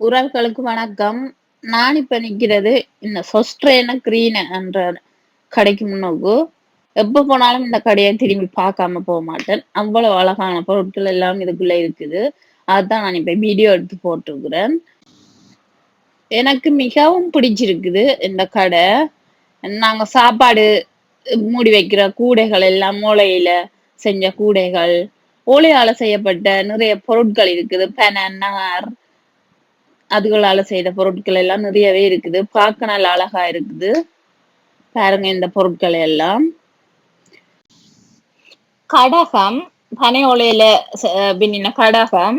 உறவுகளுக்கு வணக்கம். நான் இப்ப நிக்கிறது இந்த சொஸ்ட்ரேன கிரீன் என்ற கடைக்கு முன்னோக்கு. எப்ப போனாலும் இந்த கடையை திரும்பி பார்க்காம போக மாட்டேன். அவ்வளவு அழகான பொருட்கள் எல்லாம் இதுக்குள்ள இருக்குது. அதுதான் நான் இப்ப வீடியோ எடுத்து போட்டிருக்கிறேன். எனக்கு மிகவும் பிடிச்சிருக்குது இந்த கடை. நாங்க சாப்பாடு மூடி வைக்கிற கூடைகள் எல்லாம் மூளையில செஞ்ச கூடைகள் ஓலையால செய்யப்பட்ட நிறைய பொருட்கள் இருக்குது. பென நார் அதுகளால செய்த பொருட்கள் எல்லாம் நிறையவே இருக்குது. பார்க்க நல்ல அழகா இருக்குது. பாருங்க இந்த பொருட்கள் எல்லாம். கடகம் பனை ஒலையில பின்னின கடகம்.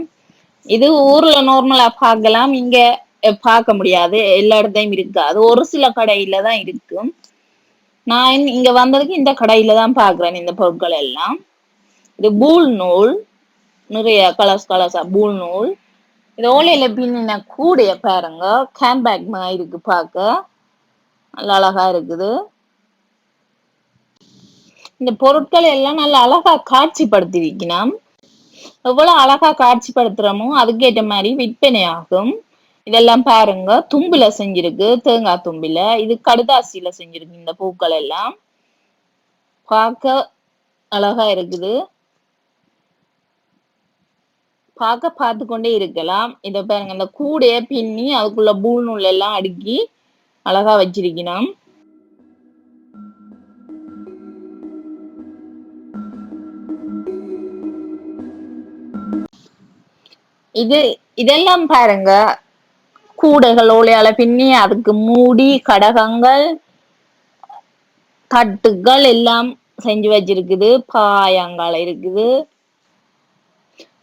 இது ஊர்ல நார்மலா பார்க்கலாம். இங்க பார்க்க முடியாது. எல்லா இடத்தையும் இருக்காது ஒரு சில கடையில தான் இருக்கும் நான் இங்க- இங்க வந்ததுக்கு இந்த கடையில தான் பாக்குறேன் இந்த பொருட்கள் எல்லாம். இது பூல் நூல். நிறைய கலர்ஸ் கலர்ஸா பூல் நூல். ரோலையில் பின்னின கூடைய பாருங்க. கேம்பேக் மாதிரி இருக்கு பார்க்க நல்ல அழகா இருக்குது. இந்த பொருட்கள் எல்லாம் நல்ல அழகா காட்சிப்படுத்தி வைக்கணும் எவ்வளவு அழகா காட்சிப்படுத்துறோமோ அதுக்கேற்ற மாதிரி விற்பனை ஆகும். இதெல்லாம் பாருங்க. தும்புல செஞ்சிருக்கு. தேங்காய் தும்பில. இது கடுதாசியில செஞ்சிருக்கு இந்த பூக்கள் எல்லாம். பார்க்க அழகா இருக்குது. பார்க்க பார்த்து கொண்டே இருக்கலாம். இத பாருங்க இந்த கூடைய பின்னி அதுக்குள்ள பூல் நூல் எல்லாம் அடுக்கி அழகா வச்சிருக்கணும். இது இதெல்லாம் பாருங்க. கூடைகள் ஓலையால பின்னி அதுக்கு மூடி கடகங்கள் தட்டுகள் எல்லாம் செஞ்சு வச்சிருக்குது. பாயங்கள் இருக்குது.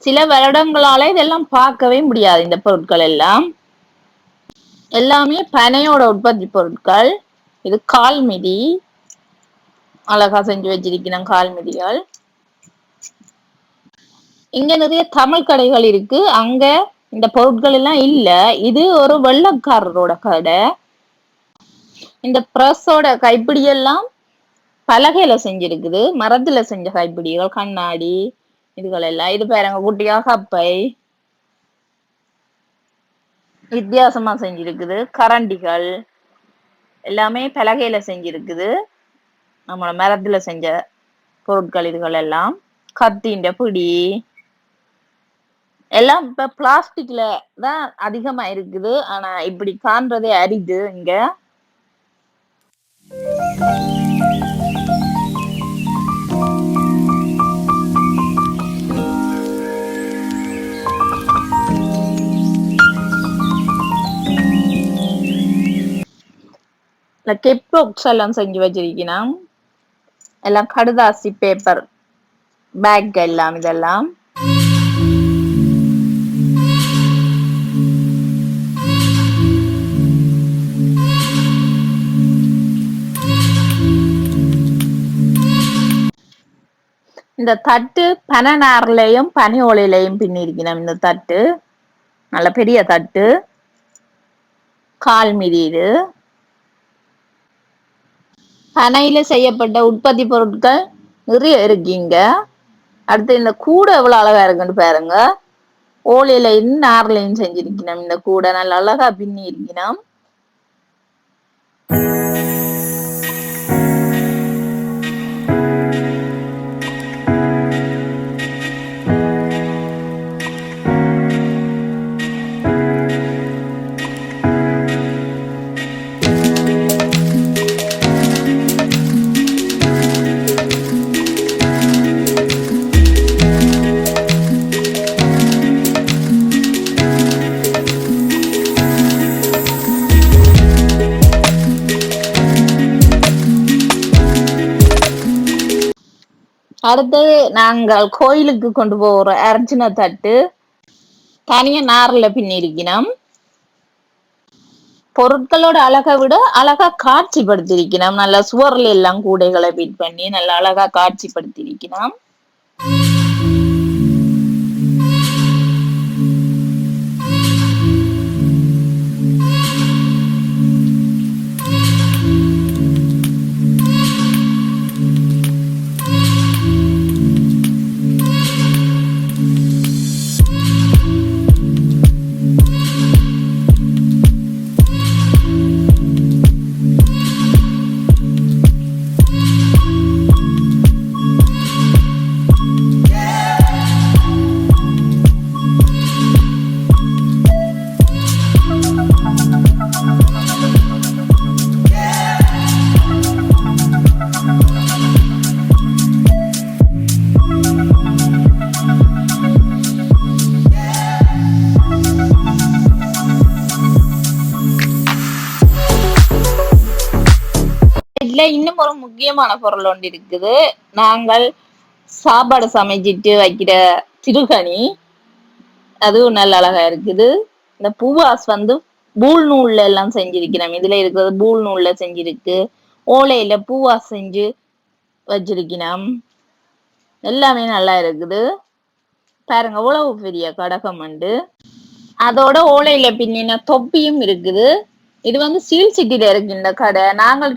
சில வருடங்களால இதெல்லாம் பார்க்கவே முடியாது இந்த பொருட்கள் எல்லாம். எல்லாமே பனையோட உற்பத்தி பொருட்கள். இது கால் மிதி. அழகா செஞ்சு வச்சிருக்கிறேன் கால் மிதிகள். இங்க நிறைய தமிழ் கடைகள் இருக்கு. அங்க இந்த பொருட்கள் எல்லாம் இல்ல. இது ஒரு வெள்ளக்காரரோட கடை. இந்த பிரஸோட கைப்பிடி எல்லாம் பலகையில செஞ்சிருக்குது. மரத்துல செஞ்ச கைப்பிடிகள் கண்ணாடி இதுகள் எல்லாம் இது பாருங்க குட்டியா கப்பை வித்தியாசமா செஞ்சிருக்குது. கரண்டிகள். எல்லாமே பலகையில செஞ்சிருக்குது. நம்மளோட மரத்துல செஞ்ச பொருட்கள் இதுகள் எல்லாம் கத்தின்ற பிடி. எல்லாம் இப்ப பிளாஸ்டிக்ல தான் அதிகமா இருக்குது ஆனா இப்படி காண்றதே அரிது இங்க. இந்த கெப் பாக்ஸ் எல்லாம் செஞ்சு வச்சிருக்கணும் எல்லாம் கடுதாசி பேப்பர் பேக் எல்லாம் இதெல்லாம் இந்த தட்டு பனை பனி ஓலையிலையும் பின்னிருக்கணும் இந்த தட்டு நல்ல பெரிய தட்டு கால் மிதியுது பனையில செய்யப்பட்ட உற்பத்தி பொருட்கள் நிறைய இருக்கீங்க அடுத்து இந்த கூடை எவ்வளவு அழகா இருக்குன்னு பாருங்க. ஓலையிலையும் நார்லையும் செஞ்சிருக்கணும். இந்த கூடை நல்ல அழகா பின்னி இருக்கணும் அடுத்தது நாங்கள் கோயிலுக்கு கொண்டு போகிற அர்ஜுன தட்டு. தனியா நார்ல பின்னி பொருட்களோட அழகை விட அழகா காட்சிப்படுத்திருக்கணும். நல்லா சுவர்ல எல்லாம் கூடைகளை பிட் பண்ணி நல்லா அழகா காட்சிப்படுத்திருக்கணும். இதுல இன்னும் ஒரு முக்கியமான பொருள் ஒன்று இருக்குது. நாங்கள் சாப்பாடு சமைச்சிட்டு வைக்கிற திருகணி அதுவும் நல்ல அழகா இருக்குது. இந்த பூவாஸ் வந்து பூல் நூல்ல எல்லாம் செஞ்சிருக்கிறோம். இதுல இருக்கிறது பூல் நூல்ல செஞ்சிருக்கு. ஓலையில பூவாஸ் செஞ்சு வச்சிருக்கிறோம். எல்லாமே நல்லா இருக்குது. பாருங்க உழவு பெரிய கடகம் உண்டு. அதோட ஓலையில பின்னின தொப்பியும் இருக்குது. இது வந்து சீல் சிட்டில இருக்கு இந்த கடை. நாங்கள்